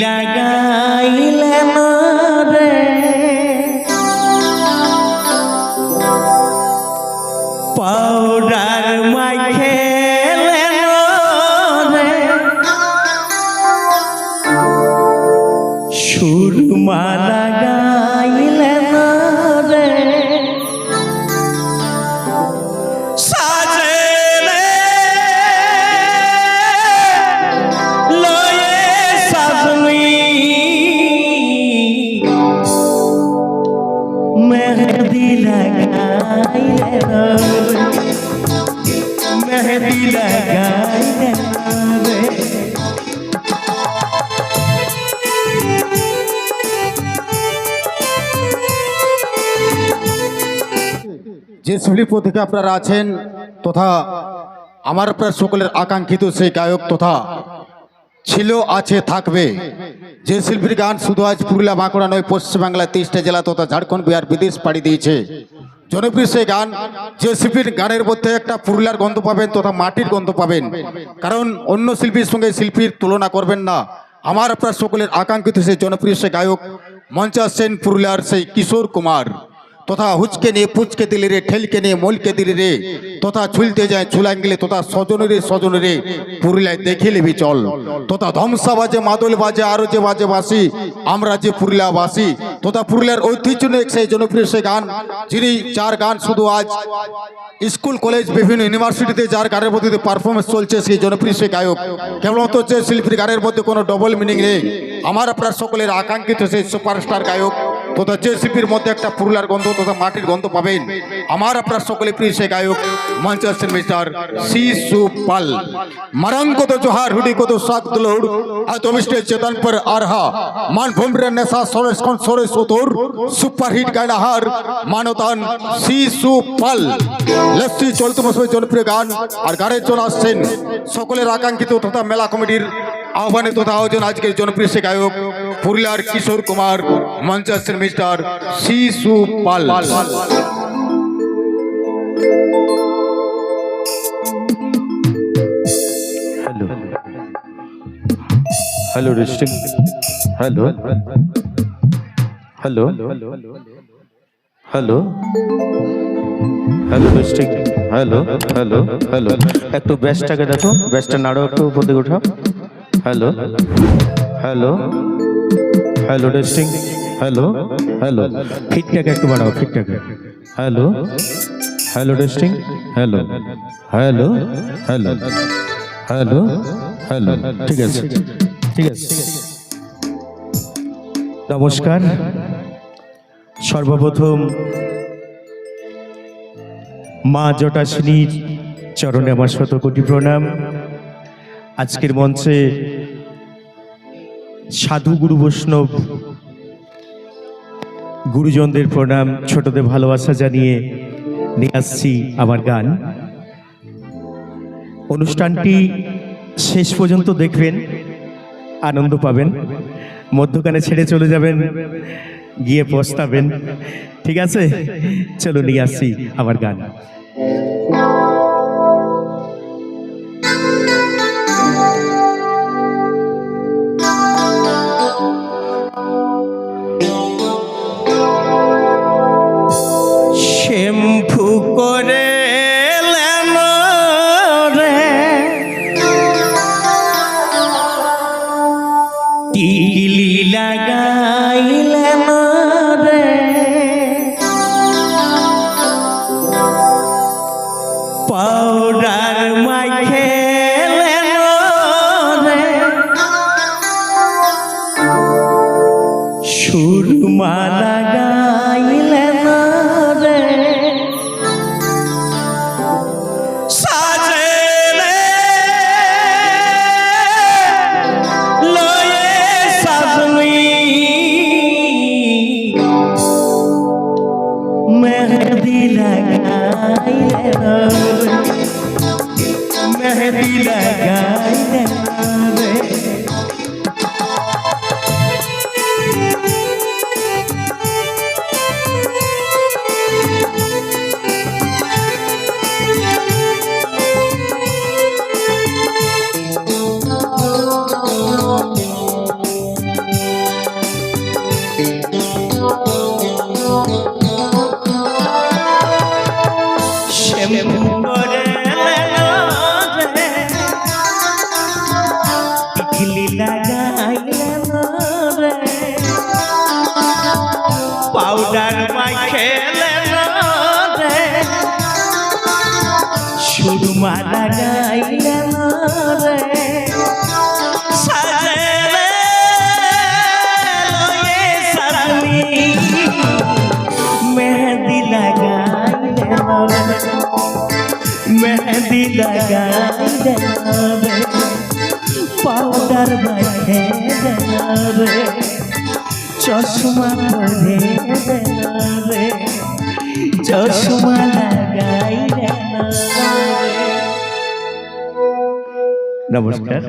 লাগাইলে না মেহেদি মেহেদি যে শিল্পী থেকে আপনারা আছেন তথা আমার আপনার সকলের আকাঙ্ক্ষিত সেই গায়ক তথা ছিল আছে থাকবে যে শিল্পীর গান শুধু আজ পুরুলিয়া, বাঁকুড়া নয় পশ্চিমবাংলার তেইশটা জেলা তথা ঝাড়খণ্ড, বিহার, বিদেশ পাড়ি দিয়েছে। জনপ্রিয় সেই গান, যে শিল্পীর গানের মধ্যে একটা পুরুলিয়ার গন্ধ পাবেন তথা মাটির গন্ধ পাবেন। কারণ অন্য শিল্পীর সঙ্গে শিল্পীর তুলনা করবেন না। আমার আপনার সকলের আকাঙ্ক্ষিত সেই জনপ্রিয় সে গায়ক মঞ্চে আসছেন পুরুলিয়ার সেই কিশোর কুমার। তথা হুচকে নিয়ে, পুচকে দিলি রে, ঠেলকে নিয়ে, মলকে দিলি রে, তথা ঝুলতে যায় ঝুলাঙ্গিলে তথা স্বজনরে স্বজনরে পুরুলিয়ায় দেখে নিবি চল। তথা ধ্বংসা বাজে, মাদল বাজে, আরও যে বাজে বাসি আমরা যে পুরুলিয়া বাসি তথা পুরুলিয়ার ঐতিহ্য সেই জনপ্রিয় সেই গান, যিনি যার গান শুধু আজ স্কুল, কলেজ, বিভিন্ন ইউনিভার্সিটিতে যার গানের মধ্যে পারফরমেন্স চলছে, সেই জনপ্রিয় সেই গায়ক। কেবলমাত্র যে শিল্পীর গানের মধ্যে কোনো ডবল মিনিং নেই। আমার আপনার সকলের আকাঙ্ক্ষিত সেই সুপারস্টার গায়ক তথা জেসিপির মধ্যে একটা পুরুলার গন্ধ তথা মাটির গন্ধ পাবেন, আমার আপনার সকলে প্রিয় সে গায়ক মঞ্চের আসছেন মিস্টার শিশু পাল। মারাং কত জোহার, হুডি কত সাত আর আজ অমিষ্টের চেতন পর আরহা। মানভূমির নেশা, সরেশ কোন সরেশ ওতোর সুপারহিট গায়নাহার মানতান শিশু পাল। লস্যি চলিত জনপ্রিয় গান, আর গানের জন্য আসছেন সকলের আকাঙ্ক্ষিত তথা মেলা কমিটির আহ্বানে তথা আয়োজন আজকের জনপ্রিয় সে গায়ক পুরুলিয়ার কিশোর কুমার মঞ্চে আসছেন mister Shishu Pal. Hello hello testing hello hello hello hello testing hello hello hello একটু ব্যাসটাকে দেখো ব্যাসটা নাড়ো একটু উপর দিকে উঠাও hello hello hello testing hello hello ফিটটাকে একটু বাড়াও ফিটটাকে hello hello testing hello hello hello hello hello ঠিক আছে। ঠিক আছে। নমস্কার। সর্বপ্রথম মা জটাশিনীর চরণে আমার শত কোটি প্রণাম। আজকের মঞ্চে সাধু গুরু বৈষ্ণব। গুরুজনদের প্রণাম, ছোটদের ভালোবাসা জানিয়ে নিয়ে আসছি আমার গান। অনুষ্ঠানটি শেষ পর্যন্ত দেখবেন, আনন্দ পাবেন, মধ্যখানে ছেড়ে চলে যাবেন, গিয়ে পস্তাবেন। ঠিক আছে? চলো নিয়ে আসছি আমার গান। সুরমা শ্যাম্পু করে রে টিকলি রে পাউডার মাখেলেন রে সুরমা লাগাইলেন রে লয়ে সাজনি মেহেদি লাগাই রে পাউডার মাখে রে চশমা পরে দেন চশমা লাগাই নমস্কার